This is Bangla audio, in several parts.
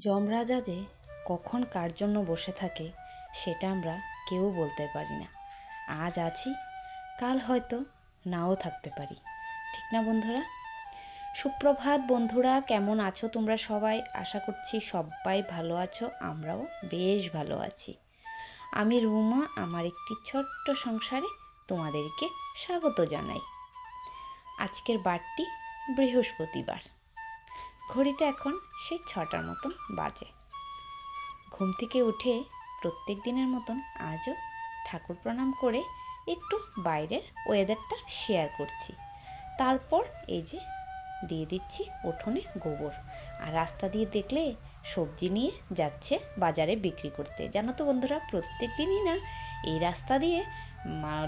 যমরাজা যে কখন কার জন্য বসে থাকে, সেটা আমরা কেউ বলতে পারি না। আজ আছি, কাল হয়তো নাও থাকতে পারি। ঠিক না বন্ধুরা? সুপ্রভাত বন্ধুরা, কেমন আছো তোমরা সবাই? আশা করছি সবাই ভালো আছো, আমরাও বেশ ভালো আছি। আমি রুমা, আমার একটি ছোট্ট সংসারে তোমাদেরকে স্বাগত জানাই। আজকের বারটি বৃহস্পতিবার। ঘড়িতে এখন সেই ছটার মতন বাজে। ঘুম থেকে উঠে প্রত্যেক দিনের মতন আজও ঠাকুর প্রণাম করে একটু বাইরের ওয়েদারটা শেয়ার করছি। তারপর এই যে দিয়ে দিচ্ছি উঠোনে গোবর। আর রাস্তা দিয়ে দেখলে সবজি নিয়ে যাচ্ছে বাজারে বিক্রি করতে। জানো তো বন্ধুরা, প্রত্যেক দিনই না এই রাস্তা দিয়ে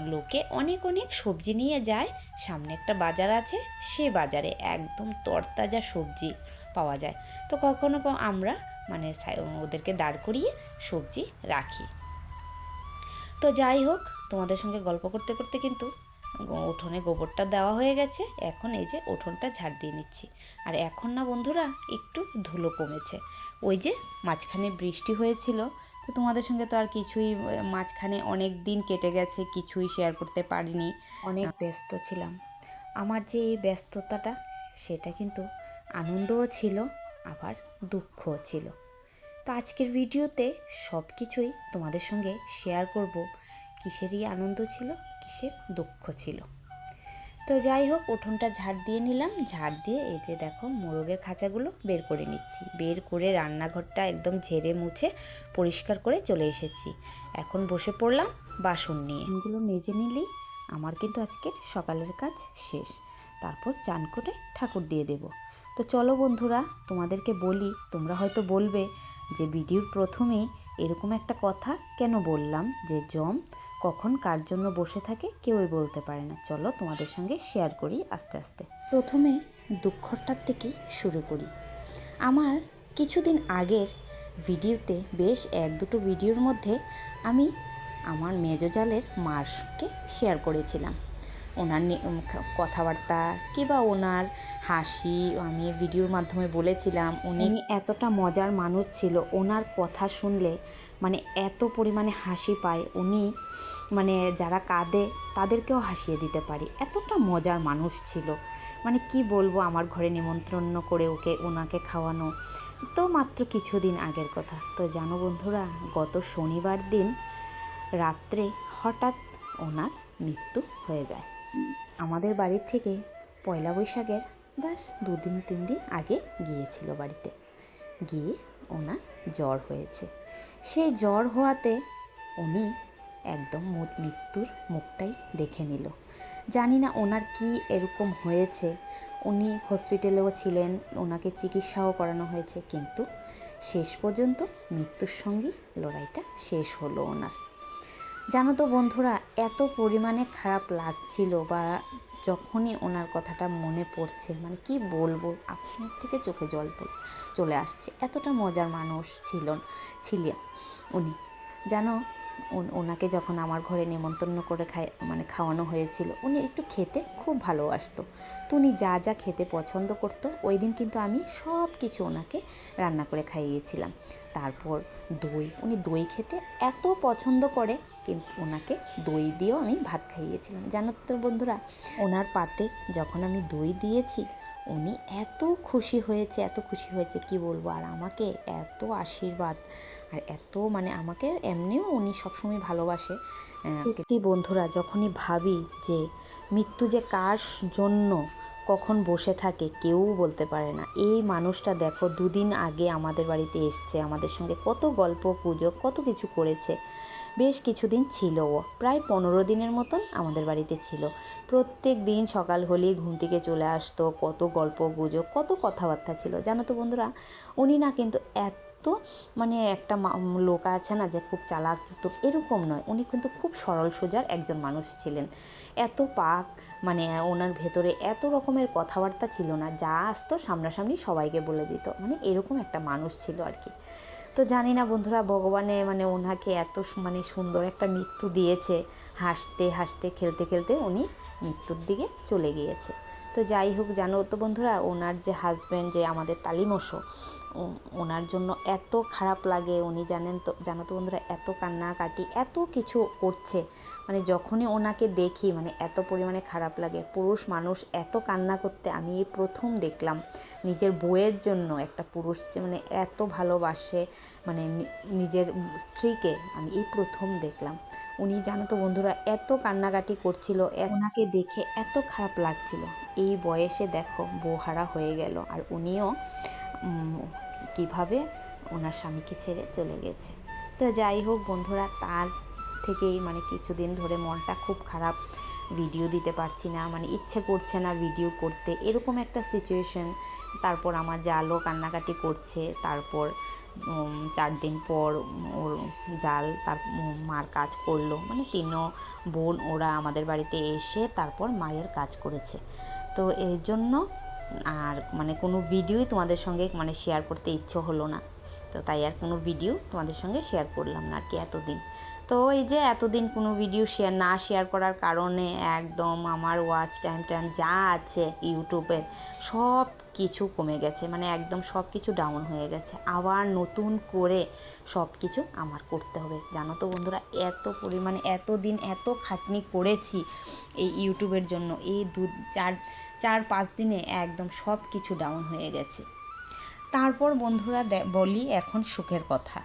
লোকে অনেক অনেক সবজি নিয়ে যায়। সামনে একটা বাজার আছে, সে বাজারে একদম তরতাজা সবজি পাওয়া যায়। তো কখনো আমরা মানে ওদেরকে দাঁড় করিয়ে সবজি রাখি। তো যাই হোক, তোমাদের সঙ্গে গল্প করতে করতে কিন্তু উঠোনে গোবরটা দেওয়া হয়ে গেছে। এখন এই যে উঠোনটা ঝাড় দিয়ে নিচ্ছি। আর এখন না বন্ধুরা একটু ধুলো কমেছে। ওই যে মাঝখানে বৃষ্টি হয়েছিল তো তোমাদের সঙ্গে তো আর কিছুই মাঝখানে অনেক দিন কেটে গেছে কিছুই শেয়ার করতে পারিনি। অনেক ব্যস্ত ছিলাম। আমার যে এই ব্যস্ততাটা সেটা কিন্তু আনন্দও ছিল আবার দুঃখও ছিল। তো আজকের ভিডিওতে সব কিছুই তোমাদের সঙ্গে শেয়ার করব। কিসেরই আনন্দ ছিল? কিসের দুঃখ ছিল। তো যাই হোক, উঠোনটা ঝাড় দিয়ে নিলাম। ঝাড় দিয়ে এই যে দেখো মোরগের খাঁচাগুলো বের করে নিচ্ছি। বের করে রান্নাঘরটা একদম ঝেড়ে মুছে পরিষ্কার করে চলে এসেছি। এখন বসে পড়লাম বাসন নিয়ে। এগুলো মেজে নিলেই আমার কিন্তু আজকের সকালের কাজ শেষ। তারপর চান করে ঠাকুর দিয়ে দেব। তো চলো বন্ধুরা, তোমাদেরকে বলি, তোমরা হয়তো বলবে যে ভিডিওর প্রথমেই এরকম একটা কথা কেন বললাম যে জম কখন কার জন্য বসে থাকে কেউই বলতে পারে না। চলো তোমাদের সঙ্গে শেয়ার করি আস্তে আস্তে। প্রথমে দুঃখটার থেকে শুরু করি। আমার কিছুদিন আগের ভিডিওতে বেশ এক দুটো ভিডিওর মধ্যে আমি আমার মেজজালের মাসকে শেয়ার করেছিলাম। ওনার কথাবার্তা কিংবা ওনার হাসি, আমি ভিডিওর মাধ্যমে বলেছিলাম উনি এতটা মজার মানুষ ছিল, ওনার কথা শুনলে মানে এত পরিমাণে হাসি পায়, উনি মানে যারা কাঁদে তাদেরকেও হাসিয়ে দিতে পারি। এতটা মজার মানুষ ছিল। মানে কি বলব, আমার ঘরে নিমন্ত্রণ করে ওকে, ওনাকে খাওয়ানো তো মাত্র কিছুদিন আগের কথা। তো জানো বন্ধুরা, গত শনিবার দিন রাত্রে হঠাৎ ওনার মৃত্যু হয়ে যায়। আমাদের বাড়ির থেকে পয়লা বৈশাখের ব্যাস দুদিন, তিন দিন আগে গিয়েছিল বাড়িতে। গিয়ে ওনার জ্বর হয়েছে। সেই জ্বর হওয়াতে উনি একদম মৃত্যুর মুখটাই দেখে নিল। জানি না ওনার কি এরকম হয়েছে। উনি হসপিটালেও ছিলেন, ওনাকে চিকিৎসাও করানো হয়েছে, কিন্তু শেষ পর্যন্ত মৃত্যুর সঙ্গে লড়াইটা শেষ হলো ওনার। জানো তো বন্ধুরা, এত পরিমাণে খারাপ লাগছিল বা যখনই ওনার কথাটা মনে পড়ছে মানে কি বলব, আপনার থেকে চোখে জল চলে আসছে। এতটা মজার মানুষ ছিলেন ছিলেন উনি। জানো ওন- ওনাকে যখন আমার ঘরে নিমন্ত্রণ করে খাই মানে খাওয়ানো হয়েছিল, উনি একটু খেতে খুব ভালোবাসতো। তো উনি যা যা খেতে পছন্দ করতো, ওই দিন কিন্তু আমি সব কিছু ওনাকে রান্না করে খাইয়েছিলাম। তারপর দই, উনি দই খেতে এত পছন্দ করে কিন্তু ওনাকে দই দিয়েও আমি ভাত খাইয়েছিলাম। জানো তো বন্ধুরা ওনার পাতে যখন আমি দই দিয়েছি উনি এত খুশি হয়েছে এত খুশি হয়েছে কি বলব? আর আমাকে এত আশীর্বাদ আর এত মানে আমাকে এমনিও উনি সবসময় ভালোবাসে। সত্যি বন্ধুরা যখনই ভাবি যে মৃত্যু যে কার জন্য কখন বসে থাকে কেউ বলতে পারে না। এই মানুষটা দেখো দুদিন আগে আমাদের বাড়িতে এসছে, আমাদের সঙ্গে কত গল্প, পুজো, কত কিছু করেছে। বেশ কিছুদিন ছিল ও, প্রায় পনেরো দিনের মতন আমাদের বাড়িতে ছিল। প্রত্যেক দিন সকাল হলেই ঘুম থেকে চলে আসতো, কত গল্প গুজব কত কথাবার্তা ছিল। জানো তো বন্ধুরা, উনি না কিন্তু এত তো মানে একটা লোক আছে না যে খুব চালাক এরকম নয়। উনি কিন্তু খুব সরল, সোজার একজন মানুষ ছিলেন। এত পাক মানে ওনার ভেতরে এত রকমের কথাবার্তা ছিল না, যা আসতো সামনাসামনি সবাইকে বলে দিত। মানে এরকম একটা মানুষ ছিল আর কি। তো জানি না বন্ধুরা, ভগবানে মানে ওনাকে এত মানে সুন্দর একটা মৃত্যু দিয়েছে। হাসতে হাসতে, খেলতে খেলতে উনি মৃত্যুর দিকে চলে গিয়েছে। তো যাই হোক, জানো তো বন্ধুরা, ওনার যে হাজব্যান্ড যে আমাদের তালিমশো ও- ওনার জন্য এত খারাপ লাগে। উনি জানেন তো, জানো তো বন্ধুরা, এত কান্নাকাটি, এত কিছু করছে। মানে যখনই ওনাকে দেখি মানে এত পরিমাণে খারাপ লাগে। পুরুষ মানুষ এত কান্না করতে আমি এই প্রথম দেখলাম। নিজের বইয়ের জন্য একটা পুরুষ যে মানে এত ভালোবাসে মানে নিজের স্ত্রীকে আমি এই প্রথম দেখলাম। উনি, জানো তো বন্ধুরা, এত কান্নাকাটি করছিল ওনাকে দেখে এত খারাপ লাগছিল। এই বয়সে দেখো বোহারা হয়ে গেল। আর উনিও কীভাবে ওনার স্বামীকে ছেড়ে চলে গেছে। তো যাই হোক বন্ধুরা, তার থেকেই মানে কিছুদিন ধরে মনটা খুব খারাপ ভিডিও দিতে পারছি না মানে ইচ্ছে করছে না ভিডিও করতে। এরকম একটা সিচুয়েশন তারপর আমার জালও কান্নাকাটি করছে, তারপর চার দিন পর ওর জাল তার মার কাজ করল। মানে তিনও বোন ওরা আমাদের বাড়িতে এসে তারপর মায়ের কাজ করেছে। তো এর জন্য আর মানে কোনো ভিডিওই তোমাদের সঙ্গে মানে শেয়ার করতে ইচ্ছে হলো না। তো তাই আর কোনো ভিডিও তোমাদের সঙ্গে শেয়ার করলাম না আর কি এতদিন। তো এই যে এতদিন কোনো ভিডিও শেয়ার না শেয়ার করার কারণে একদম আমার ওয়াচ টাইম টাইম যা আছে ইউটিউবের সব কিছু কমে গেছে। মানে একদম সব কিছু ডাউন হয়ে গেছে। আবার নতুন করে সব কিছু আমার করতে হবে। জানো তো বন্ধুরা, এত পরিমাণে এত দিন এত খাটনি করেছি এই ইউটিউবের জন্য। এই দু, চার চার, পাঁচ দিনে একদম সব কিছু ডাউন হয়ে গেছে। তারপর বন্ধুরা বলি এখন সুখের কথা।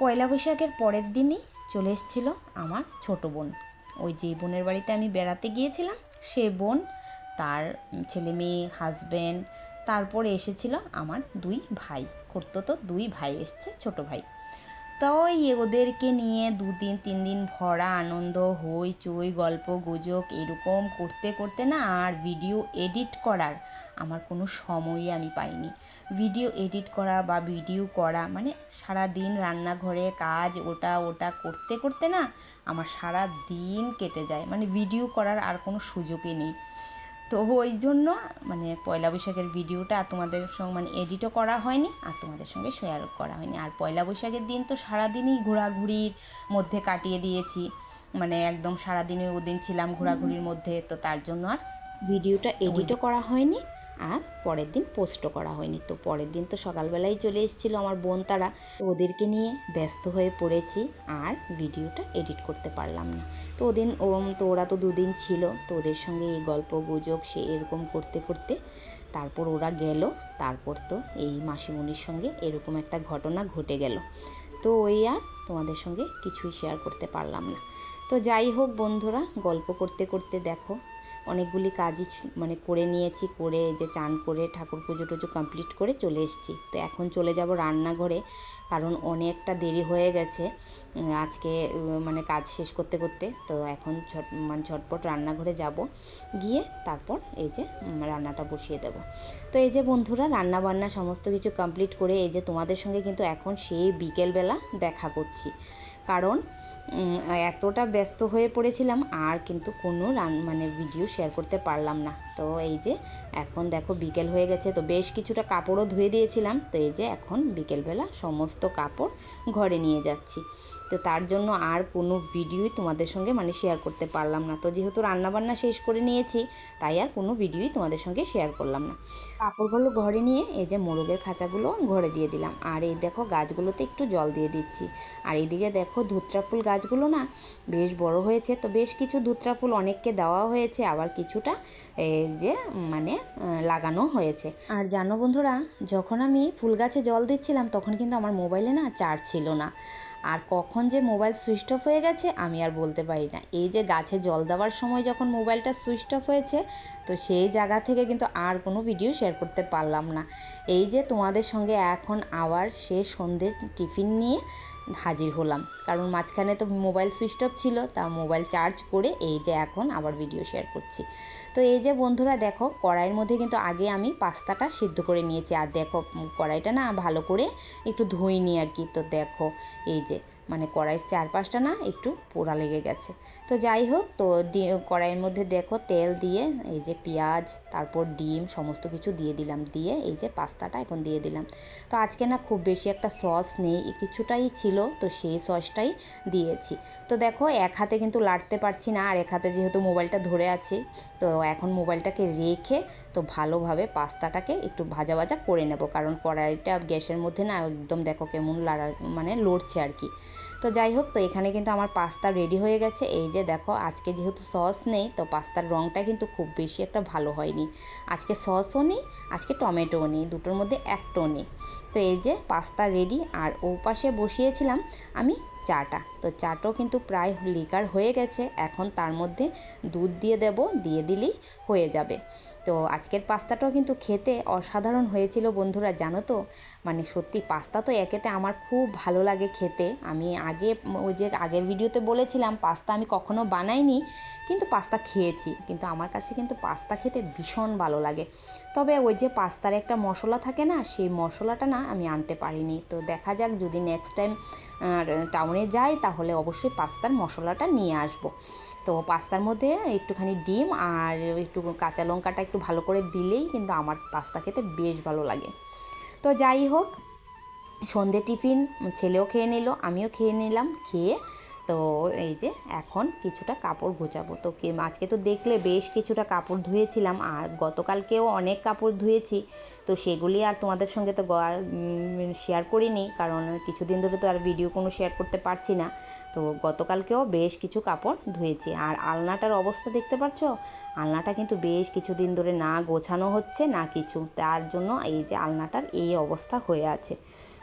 পয়লা বৈশাখের পরের দিনই চলে এসেছিল আমার ছোট বোন। ওই যে বোনের বাড়িতে আমি বেড়াতে গিয়েছিলাম, সে বোন, তার ছেলে মেয়ে হাজব্যান্ড তারপরে এসেছিল আমার দুই ভাই। করতো তো দুই ভাই এসছে, ছোট ভাই। তো ওই ওদেরকে নিয়ে দুদিন তিন দিন ভরা আনন্দ, হই চই, গল্প, গুজব এরকম করতে করতে না আর ভিডিও এডিট করার আমার কোনো সময়ই আমি পাইনি। ভিডিও এডিট করা বা ভিডিও করা মানে সারা দিন রান্নাঘরে কাজ ওটা ওটা করতে করতে না আমার সারা দিন কেটে যায়। মানে ভিডিও করার আর কোনো সুযোগই নেই। তো ওই জন্য মানে পয়লা বৈশাখের ভিডিওটা তোমাদের সঙ্গে মানে এডিটও করা হয়নি আর তোমাদের সঙ্গে শেয়ার করা হয়নি। আর পয়লা বৈশাখের দিন তো সারাদিনই ঘোরাঘুরির মধ্যে কাটিয়ে দিয়েছি। মানে একদম সারাদিনই ওদিন ছিলাম ঘোরাঘুরির মধ্যে তো তার জন্য আর ভিডিওটা এডিটও করা হয়নি। আর পরের দিন পোস্টও করা হয়নি। তো পরের দিন তো সকালবেলাই চলে এসেছিল আমার বোন তারা। ওদেরকে নিয়ে ব্যস্ত হয়ে পড়েছি আর ভিডিওটা এডিট করতে পারলাম না। তো ওদিন তো ওরা তো দুদিন ছিল, তো ওদের সঙ্গে এই গল্প গুজব সে এরকম করতে করতে তারপর ওরা গেল, তারপর তো এই মাসিমণির সঙ্গে এরকম একটা ঘটনা ঘটে গেল। তো ওই আর তোমাদের সঙ্গে কিছুই শেয়ার করতে পারলাম না। তো যাই হোক বন্ধুরা, গল্প করতে করতে দেখো অনেকগুলি কাজই মানে করে নিয়েছি, করে যে চান করে ঠাকুর পুজো টুজো কমপ্লিট করে চলে এসেছি। তো এখন চলে যাব রান্নাঘরে, কারণ অনেকটা দেরি হয়ে গেছে। আজকে মানে কাজ শেষ করতে করতে। তো এখন ঝট মানে ঝটপট রান্নাঘরে যাব। গিয়ে তারপর এই যে রান্নাটা বসিয়ে দেব। তো এই যে বন্ধুরা রান্না বান্না সমস্ত কিছু কমপ্লিট করে এই যে তোমাদের সঙ্গে কিন্তু এখন সেই বিকেলবেলা দেখা করছি। কারণ এতটা ব্যস্ত হয়ে পড়েছিলাম, আর কিন্তু কোনো রান মানে ভিডিও শেয়ার করতে পারলাম না। তো এই যে, এখন দেখো বিকেল হয়ে গেছে, তো বেশ কিছুটা কাপড়ও ধুয়ে দিয়েছিলাম। তো এই যে এখন বিকেলবেলা সমস্ত কাপড় ঘরে নিয়ে যাচ্ছি। তো তার জন্য আর কোনো ভিডিওই তোমাদের সঙ্গে মানে শেয়ার করতে পারলাম না। তো যেহেতু রান্নাবান্না শেষ করে নিয়েছি, তাই আর কোনো ভিডিওই তোমাদের সঙ্গে শেয়ার করলাম না। কাপড়গুলো ঘরে নিয়ে এই যে মোরগের খাঁচাগুলো ঘরে দিয়ে দিলাম। আর এই দেখো গাছগুলোতে একটু জল দিয়ে দিচ্ছি। আর এদিকে দেখো ধুত্রা ফুল গাছগুলো না বেশ বড় হয়েছে। তো বেশ কিছু ধুত্রা ফুল অনেককে দেওয়া হয়েছে, আবার কিছুটা যে মানে লাগানো হয়েছে। আর জানো বন্ধুরা, যখন আমি ফুল গাছে জল দিচ্ছিলাম, তখন কিন্তু আমার মোবাইলে না চার্জ ছিল না। আর কখন যে মোবাইল সুইচ অফ হয়ে গেছে আমি আর বলতে পারি না। এই যে গাছে জল দেওয়ার সময় যখন মোবাইলটা সুইচ অফ হয়েছে, তো সেই জায়গা থেকে কিন্তু আর কোনো ভিডিও শেয়ার করতে পারলাম না। এই যে তোমাদের সঙ্গে এখন আবার সে সন্ধ্যে টিফিন নিয়ে হাজির হলাম। কারণ মাঝখানে তো মোবাইল সুইচ অফ ছিল, তা মোবাইল চার্জ করে এই যে এখন আবার ভিডিও শেয়ার করছি। তো এই যে বন্ধুরা দেখো, কড়াইয়ের মধ্যে কিন্তু আগে আমি পাস্তাটা সিদ্ধ করে নিয়েছি। আর দেখো কড়াইটা না ভালো করে একটু ধুই ধুইনি আর কি। তো দেখো, এই যে মানে কড়াইয়ের চারপাশটা না একটু পোড়া লেগে গেছে। তো যাই হোক, তো কড়াইয়ের মধ্যে দেখো তেল দিয়ে এই যে পেঁয়াজ, তারপর ডিম, সমস্ত কিছু দিয়ে দিলাম। দিয়ে এই যে পাস্তাটা এখন দিয়ে দিলাম। তো আজকে না খুব বেশি একটা সস নেই কিছুটাই ছিল, তো সেই সসটাই দিয়েছি। তো দেখো এক হাতে কিন্তু লাড়তে পারছি না, আর এক হাতে যেহেতু মোবাইলটা ধরে আছি, তো এখন মোবাইলটাকে রেখে তো ভালোভাবে পাস্তাটাকে একটু ভাজা ভাজা করে নেব। কারণ কড়াইটা গ্যাসের মধ্যে না একদম দেখো কেমন লাড়া মানে লড়ছে আর কি। তো যাই হোক, তো এখানে কিন্তু আমার পাস্তা রেডি হয়ে গেছে। এই যে দেখো, আজকে যেহেতু সস নেই, তো পাস্তার রঙটা কিন্তু খুব বেশি একটা ভালো হয়নি। আজকে সসও নেই, আজকে টমেটোও নেই, দুটোর মধ্যে একটাও নেই। তো এই যে পাস্তা রেডি আর ও পাশে বসিয়েছিলাম আমি চাটা। তো চাটাও কিন্তু প্রায় লিকার হয়ে গেছে, এখন তার মধ্যে দুধ দিয়ে দেব, দিয়ে দিলেই হয়ে যাবে। তো আজকের পাস্তাটাও কিন্তু খেতে অসাধারণ হয়েছিল বন্ধুরা, জানো তো? মানে সত্যি পাস্তা তো একেতে আমার খুব ভালো লাগে খেতে। আমি আগে ওই যে আগের ভিডিওতে বলেছিলাম, পাস্তা আমি কখনো বানাইনি, কিন্তু পাস্তা খেয়েছি। কিন্তু আমার কাছে কিন্তু পাস্তা খেতে ভীষণ ভালো লাগে। তবে ওই যে পাস্তার একটা মশলা থাকে না, সেই মশলাটা না আমি আনতে পারিনি। তো দেখা যাক যদি নেক্সট টাইম টাউনে যাই, তাহলে অবশ্যই পাস্তার মশলাটা নিয়ে আসব। তো পাস্তার মধ্যে একটুখানি ডিম আর একটু কাঁচা লঙ্কাটা একটু ভালো করে দিলেই কিন্তু আমার পাস্তা খেতে বেশ ভালো লাগে। তো যাই হোক, সন্ধে টিফিন, ছেলেও খেয়ে নিল, আমিও খেয়ে নিলাম, খেয়ে তো এই যে এখন কিছুটা কাপড় গোছাবো। তো কে, আজকে তো দেখলে বেশ কিছুটা কাপড় ধুয়েছিলাম, আর গতকালকেও অনেক কাপড় ধুয়েছি। তো সেগুলি আর তোমাদের সঙ্গে তো শেয়ার করিনি, কারণ কিছুদিন ধরে তো আর ভিডিও কোনো শেয়ার করতে পারছি না। তো গতকালকেও বেশ কিছু কাপড় ধুয়েছি। আর আলনাটার অবস্থা দেখতে পাচ্ছ আলনাটা কিন্তু বেশ কিছুদিন ধরে না গোছানো হচ্ছে, না কিছু। তার জন্য এই যে আলনাটার এই অবস্থা হয়ে আছে।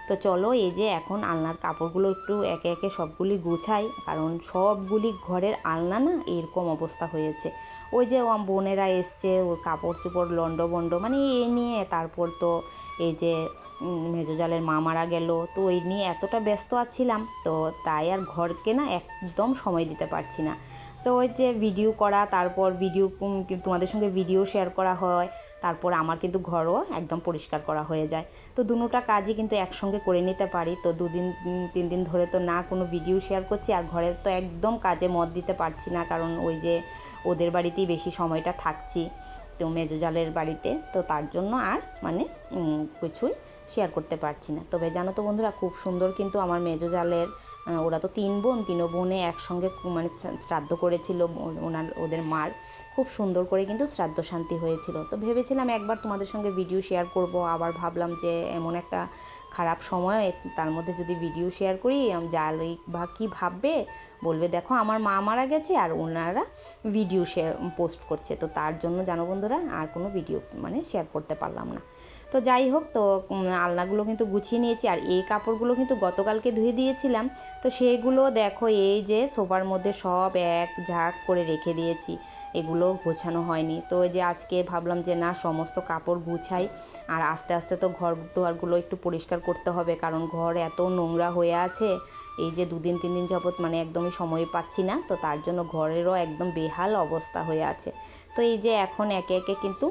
তো চলো এই যে এখন আলনার কাপড়গুলো একটু একে একে সবগুলি গুছাই, কারণ সবগুলি ঘরের আলনা না এরকম অবস্থা হয়েছে। ওই যে ও বোনেরা এসছে, ও কাপড় চোপড় লন্ড বন্ড মানে এ নিয়ে তারপর তো এই যে মেজোজালের মা মারা গেল, তো ওই নিয়ে এতটা ব্যস্ত আছিলাম, তো তাই আর ঘরকে না একদম সময় দিতে পারছি না। তো ওই যে ভিডিও করা, তারপর ভিডিও তোমাদের সঙ্গে ভিডিও শেয়ার করা হয়, তারপর আমার কিন্তু ঘরও একদম পরিষ্কার করা হয়ে যায়। তো দুটোটা কাজই কিন্তু একসঙ্গে করে নিতে পারি। তো দুদিন তিন দিন ধরে তো না কোনো ভিডিও শেয়ার করছি, আর ঘরের তো একদম কাজে মত দিতে পারছি না, কারণ ওই যে ওদের বাড়িতেই বেশি সময়টা থাকছি, তো মেজোজালের বাড়িতে। তো তার জন্য আর মানে কিছুই শেয়ার করতে পারছি না। তবে জানো তো বন্ধুরা খুব সুন্দর কিন্তু আমার মেজোজালের আহ, ওরা তো তিন বোন তিন বোনে একসঙ্গে মানে শ্রাদ্ধ করেছিল ওনার ওদের মার। খুব সুন্দর করে কিন্তু শ্রাদ্ধ শান্তি হয়েছিল। তো ভেবেছিলাম একবার তোমাদের সঙ্গে ভিডিও শেয়ার করব। আবার ভাবলাম যে এমন একটা খারাপ সময় তার মধ্যে যদি ভিডিও শেয়ার করি জালই বা কী ভাববে? বলবে দেখো আমার মা মারা গেছে আর ওনারা ভিডিও শেয়ার পোস্ট করছে। তো তার জন্য জানো বন্ধুরা আর কোনো ভিডিও মানে শেয়ার করতে পারলাম না। তো যাই হোক, তো আলনাগুলো কিন্তু গুছিয়ে নিয়েছি আর এই কাপড়গুলো কিন্তু গতকালকে ধুয়ে দিয়েছিলাম। তো সেগুলো দেখো, এই যে সোফার মধ্যে সব এক ঝাঁক করে রেখে দিয়েছি। এগুলো গোছানো হয়নি। তো যে আজকে ভাবলাম যে না, সমস্ত কাপড় গুছাই আর আস্তে আস্তে তো ঘর দুয়ারগুলো একটু পরিষ্কার করতে হবে কারণ ঘর এত নোংরা হয়ে আছে। এই যে দুদিন, তিন দিন যাবৎ মানে একদমই সময় পাচ্ছি না। তো তার জন্য ঘরেরও একদম বেহাল অবস্থা হয়ে আছে। তো এই যে এখন একে একে কিন্তু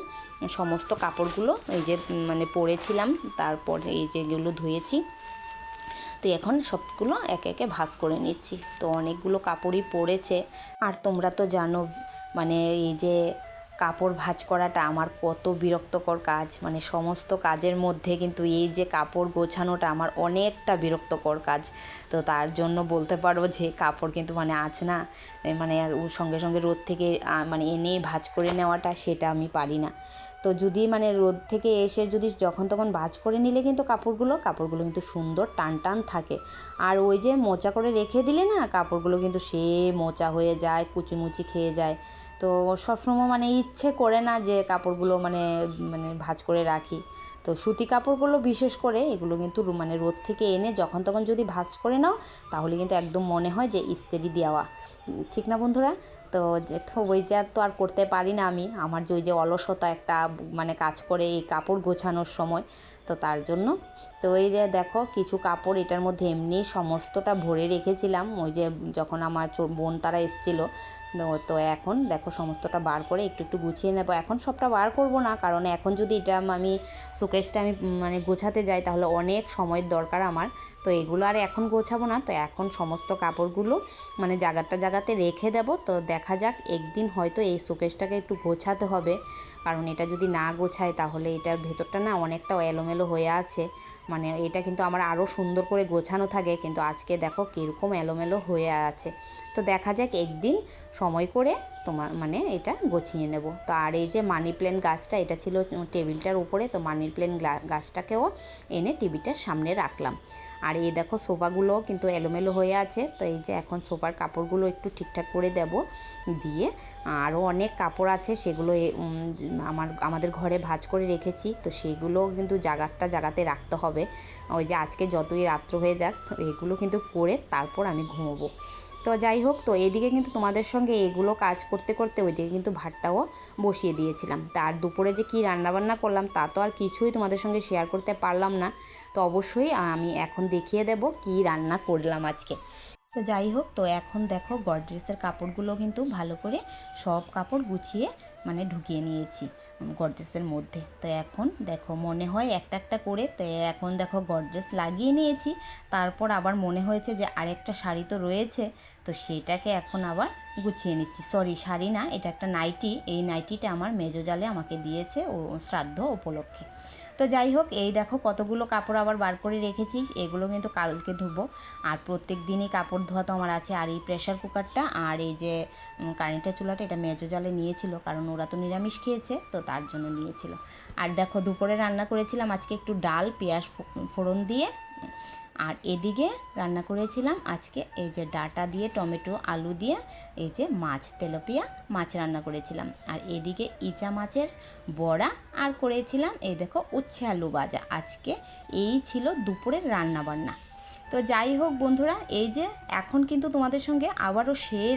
সমস্ত কাপড়গুলো এই যে মানে পরেছিলাম, তারপর এই যেগুলো ধুয়েছি। তো এখন সবগুলো একে একে ভাজ করে নিচ্ছি। তো অনেকগুলো কাপড়ই পরেছে আর তোমরা তো জানো মানে এই যে কাপড় ভাঁজ করাটা আমার কত বিরক্তকর কাজ। মানে সমস্ত কাজের মধ্যে কিন্তু এই যে কাপড় গোছানোটা আমার অনেকটা বিরক্তকর কাজ। তো তার জন্য বলতে পারব যে কাপড় কিন্তু মানে আছে না মানে সঙ্গে সঙ্গে রোদ থেকে মানে এনে ভাঁজ করে নেওয়াটা সেটা আমি পারি না। তো যদি মানে রোদ থেকে এসে যদি যখন তখন ভাঁজ করে নিলে কিন্তু কাপড়গুলো কাপড়গুলো কিন্তু সুন্দর টান টান থাকে। আর ওই যে মোচা করে রেখে দিলে না, কাপড়গুলো কিন্তু সে মোচা হয়ে যায়, কুচিমুচি খেয়ে যায়। তো সবসময় মানে ইচ্ছে করে না যে কাপড়গুলো মানে মানে ভাজ করে রাখি। তো সুতি কাপড়গুলো বিশেষ করে এগুলো কিন্তু মানে রোদ থেকে এনে যখন তখন যদি ভাজ করে নাও, তাহলে কিন্তু একদম মনে হয় যে ইস্ত্রি দেওয়া। ঠিক না বন্ধুরা? তো ওই যে তো আর করতে পারি না আমি। আমার যে, ওই যে অলসতা একটা মানে কাজ করে এই কাপড় গোছানোর সময়। তো তার জন্য। তো এই যে দেখো, কিছু কাপড় এটার মধ্যে এমনি সমস্তটা ভরে রেখেছিলাম। ওই যে যখন আমার বোন তারা এসেছিল, তো- এখন দেখো সমস্তটা বার করে একটু একটু গুছিয়ে নেব। এখন সবটা বার করব না, কারণ এখন যদি এটা আমি সুকেশটা আমি মানে গোছাতে যাই, তাহলে অনেক সময়ের দরকার আমার। তো এগুলো আর এখন গোছাবো না, তো এখন সমস্ত কাপড়গুলো মানে জায়গাটা জায়গাতে রেখে দেবো। তো দেখা যাক, একদিন হয়তো এই সুকেশটাকে একটু গোছাতে হবে। কারণ এটা যদি না গোছায় তাহলে এটার ভেতরটা না অনেকটা এলোমেলো হয়ে আছে। মানে এটা কিন্তু আমার আরও সুন্দর করে গোছানো থাকে, কিন্তু আজকে দেখো কীরকম এলোমেলো হয়ে আছে। তো দেখা যাক একদিন সময় করে তোমার মানে এটা গোছিয়ে নেব। তো আর এই যে মানি প্ল্যান্ট গাছটা, এটা ছিল টেবিলটার উপরে, তো মানি প্ল্যান্ট গাছটাকেও এনে টিভিটার সামনে রাখলাম। আর এই দেখো সোফাগুলো কিন্তু এলোমেলো হয়ে আছে। তো এই যে এখন সোফার কাপড়গুলো একটু ঠিকঠাক করে দেব দিয়ে। আরও অনেক কাপড় আছে, সেগুলো আমার, আমাদের ঘরে ভাজ করে রেখেছি। তো সেগুলো কিন্তু জাগাতটা জাগাতে রাখতে হবে। ওই যে আজকে যতই রাত্র হয়ে যাক এগুলো কিন্তু করে তারপর আমি ঘুমোবো। তো যাই হোক, তো এদিকে কিন্তু তোমাদের সঙ্গে এগুলো কাজ করতে করতে ওইদিকে কিন্তু ভাতটাও বসিয়ে দিয়েছিলাম। তার দুপুরে যে কী রান্নাবান্না করলাম তা তো আর কিছুই তোমাদের সঙ্গে শেয়ার করতে পারলাম না। তো অবশ্যই আমি এখন দেখিয়ে দেব কি রান্না করলাম আজকে। তো যাই হোক, তো এখন দেখো গডরেজের কাপড়গুলো কিন্তু ভালো করে সব কাপড় গুছিয়ে মানে ঢুকিয়ে নিয়েছি গডরেজের মধ্যে। তো এখন দেখো মনে হয় একটা একটা করে, তো এখন দেখো গডরেজ লাগিয়ে নিয়েছি। তারপর আবার মনে হয়েছে যে আরেকটা শাড়ি তো রয়েছে, তো সেটাকে এখন আবার গুছিয়ে নিচ্ছি। সরি শাড়ি না, এটা একটা নাইটি। এই নাইটিটা আমার মেজো জালে আমাকে দিয়েছে ও শ্রাদ্ধ উপলক্ষে। তো যাই হোক, এই দেখো কতগুলো কাপড় আবার বার করে রেখেছি, এগুলো কিন্তু কালকে ধুবো। আর প্রত্যেক দিনই কাপড় ধোয়া তো আমার আছে, আর এই প্রেশার কুকারটা আর এই যে কারেন্টের চুলাটা, এটা মেজো জালে নিয়েছিল, কারণ ওরা তো নিরামিষ খেয়েছে, তো তার জন্য নিয়েছিল। আর দেখো দুপুরে রান্না করেছিলাম আজকে একটু ডাল, পেঁয়াজ ফোড়ন দিয়ে আর এদিকে রান্না করেছিলাম আজকে এই যে ডাটা দিয়ে, টমেটো, আলু দিয়ে, এই যে মাছ, তেলাপিয়া মাছ রান্না করেছিলাম। আর এদিকে ইচা মাছের বড়া আর করেছিলাম এই দেখো উচ্ছে আলু ভাজা। আজকে এই ছিল দুপুরের রান্না বান্না তো যাই হোক বন্ধুরা, এই যে এখন কিন্তু তোমাদের সঙ্গে আবারও সেই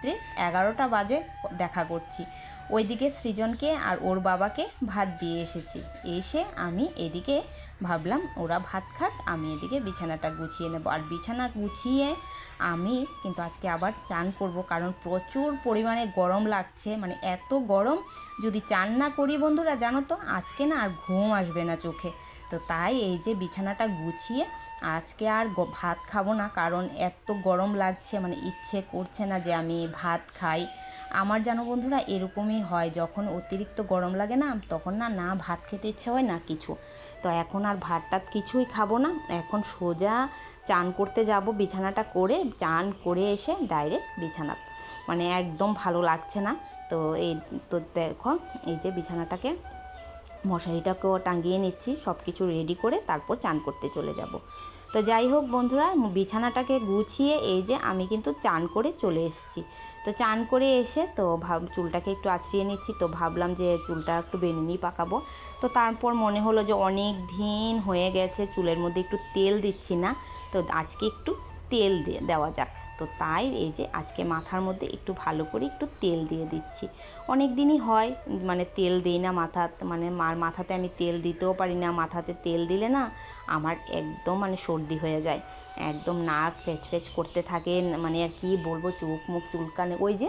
রাত্রে এগারোটা বাজে দেখা করছি। ওইদিকে সৃজনকে আর ওর বাবাকে ভাত দিয়ে এসেছি। এসে আমি এদিকে ভাবলাম, ওরা ভাত খাক, আমি এদিকে বিছানাটা গুছিয়ে নেব। আর বিছানা গুছিয়ে আমি কিন্তু আজকে আবার চান করব, কারণ প্রচুর পরিমাণে গরম লাগছে। মানে এত গরম, যদি চান না করি বন্ধুরা, জানো তো, আজকে না আর ঘুম আসবে না চোখে। তো তাই এই যে বিছানাটা গুছিয়ে আজকে আর ভাত খাব না, কারণ এত গরম লাগছে মানে ইচ্ছে করছে না যে আমি ভাত খাই। আমার জানো বন্ধুরা এরকমই হয়, যখন অতিরিক্ত গরম লাগে না, তখন না না ভাত খেতে ইচ্ছে হয় না কিছু। তো এখন আর ভাত টাত কিছুই খাব না, এখন সোজা চান করতে যাব, বিছানাটা করে, চান করে এসে ডাইরেক্ট বিছানাত মানে একদম ভালো লাগছে না। তো এই, তো দেখো, এই যে বিছানাটাকে মশারিটাকেও টাঙিয়ে নিচ্ছি সব কিছু রেডি করে তারপর চান করতে চলে যাব। তো যাই হোক বন্ধুরা, বিছানাটাকে গুছিয়ে এই যে আমি কিন্তু চান করে চলে এসেছি। তো চান করে এসে তো ভাব, চুলটাকে একটু আছড়িয়ে নিচ্ছি, তো ভাবলাম যে চুলটা একটু বেনে নিয়ে পাকাবো। তো তারপর মনে হলো যে অনেক দিন হয়ে গেছে, চুলের মধ্যে একটু তেল দিচ্ছি না, তো আজকে একটু তেল দেওয়া যাক। তো তাই এই যে আজকে মাথার মধ্যে একটু ভালো করে একটু তেল দিয়ে দিচ্ছি। অনেক দিনই হয় মানে তেল দিই না মাথা মানে মার মাথাতে আমি তেল দিতেও পারি না, মাথাতে তেল দিলে না আমার একদম মানে সর্দি হয়ে যায়। একদম নাক ফেচ করতে থাকে মানে আর কি বলব চোখ মুখ চুলকানে, ওই যে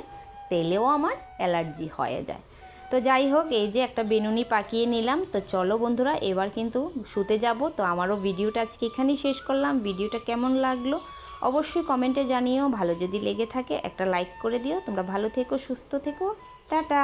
তেলেও আমার অ্যালার্জি হয়ে যায়। তো যাই হোক, এই যে একটা বেনুনি পাকিয়ে নিলাম। তো চলো বন্ধুরা, এবার কিন্তু শুতে যাব। তো আমারও ভিডিওটা আজকে এখানেই শেষ করলাম। ভিডিওটা কেমন লাগল অবশ্যই কমেন্টে জানিও। ভালো যদি লেগে থাকে, একটা লাইক করে দিও। তোমরা ভালো থেকো, সুস্থ থেকো। টাটা!